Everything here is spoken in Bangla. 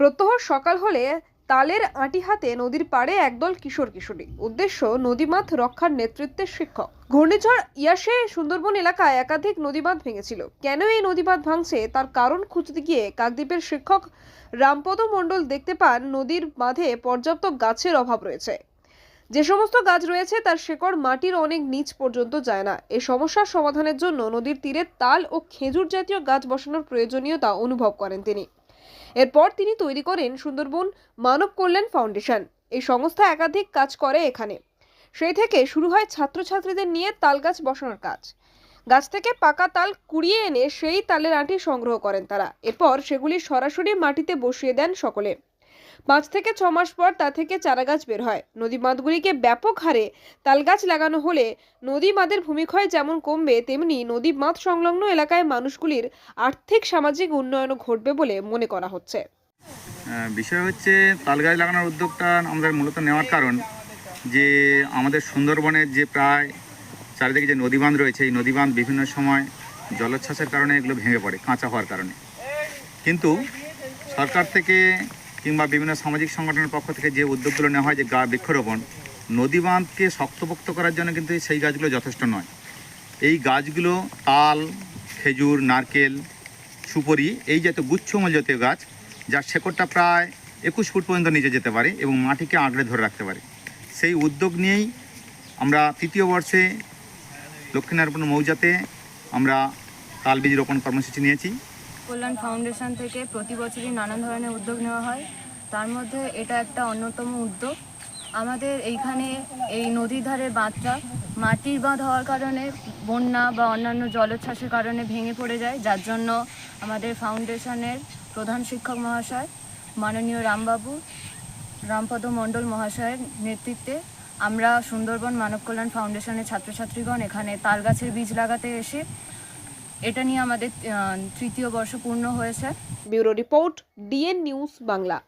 প্রত্যহ সকাল হলে তালের আঁটি হাতে নদীর পাড়ে একদল কিশোর কিশোরী। উদ্দেশ্য নদীমাত রক্ষার নেতৃত্বের শিক্ষক। ঘূর্ণিঝড় ইয়াসে সুন্দরবন এলাকায় একাধিক নদীবাঁধ ভেঙেছিল। কেন এই নদীবাঁধ ভাঙছে? তার কারণ খুঁজতে গিয়ে কাকদ্বীপের শিক্ষক রামপদ মণ্ডল দেখতে পান নদীর বাঁধে পর্যাপ্ত গাছের অভাব রয়েছে। যে সমস্ত গাছ রয়েছে, তার শেকড় মাটির অনেক নিচ পর্যন্ত যায় না। এই সমস্যার সমাধানের জন্য নদীর তীরে তাল ও খেজুর জাতীয় গাছ বসানোর প্রয়োজনীয়তা অনুভব করেন তিনি। এরপর তিনি তৈরি করেন সুন্দরবন মানব কল্যাণ ফাউন্ডেশন। এই সংস্থা একাধিক কাজ করে এখানে। সেই থেকে শুরু হয় ছাত্রছাত্রীদের নিয়ে তাল গাছ বসানোর কাজ। গাছ থেকে পাকা তাল কুড়িয়ে এনে সেই তালের আঁটি সংগ্রহ করেন তারা। এরপর সেগুলি সরাসরি মাটিতে বসিয়ে দেন সকলে। পাঁচ থেকে ছ মাস পর তা থেকে চারা গাছ বের হয়। নদী বাঁধগুলিকে ব্যাপক হারে তালগাছ লাগানো হলে নদী বাঁধের ভূমিক্ষয় যেমন কমবে, তেমনি নদী বাঁধ সংলগ্ন এলাকায় মানুষগুলির আর্থিক সামাজিক উন্নয়নও ঘটবে বলে মনে করা হচ্ছে। বিষয় হচ্ছে তালগাছ লাগানোর উদ্যোগটা আমাদের মূলত নেওয়ার কারণ যে আমাদের সুন্দরবনের যে প্রায় চারিদিকে যে নদীবাঁধ রয়েছে, এই নদীবাঁধ বিভিন্ন সময় জলোচ্ছ্বাসের কারণে এগুলো ভেঙে পড়ে, কাঁচা হওয়ার কারণে। কিন্তু সরকার থেকে কিংবা বিভিন্ন সামাজিক সংগঠনের পক্ষ থেকে যে উদ্যোগগুলো নেওয়া হয় যে গা বৃক্ষরোপণ নদী বাঁধকে শক্তপোক্ত করার জন্য কিন্তু সেই গাছগুলো যথেষ্ট নয়। এই গাছগুলো তাল, খেজুর, নারকেল, সুপরি, এই জাতীয় গুচ্ছমূল জাতীয় গাছ, যার শেকড়টা প্রায় একুশ ফুট পর্যন্ত নিচে যেতে পারে এবং মাটিকে আঁকড়ে ধরে রাখতে পারে। সেই উদ্যোগ নিয়েই আমরা তৃতীয় বর্ষে লক্ষ্মীনারায়ণ মৌজাতে আমরা তাল বীজ রোপণ কর্মসূচি নিয়েছি। কল্যাণ ফাউন্ডেশন থেকে প্রতি বছরই নানান ধরনের উদ্যোগ নেওয়া হয়। তার মধ্যে এটা একটা অন্যতম উদ্যোগ। আমাদের এইখানে এই নদীর ধারে বাঁধটা মাটির বাঁধ হওয়ার কারণে বন্যা বা অন্যান্য জলোচ্ছ্বাসের কারণে ভেঙে পড়ে যায়, যার জন্য আমাদের ফাউন্ডেশনের প্রধান শিক্ষক মহাশয় মাননীয় রামবাবু, রামপদ মণ্ডল মহাশয়ের নেতৃত্বে আমরা সুন্দরবন মানব কল্যাণ ফাউন্ডেশনের ছাত্রছাত্রীগণ এখানে তাল গাছের বীজ লাগাতে এসে এটা নিয়ে আমাদের তৃতীয় বর্ষ পূর্ণ হয়েছে। Bureau report DN news Bangla.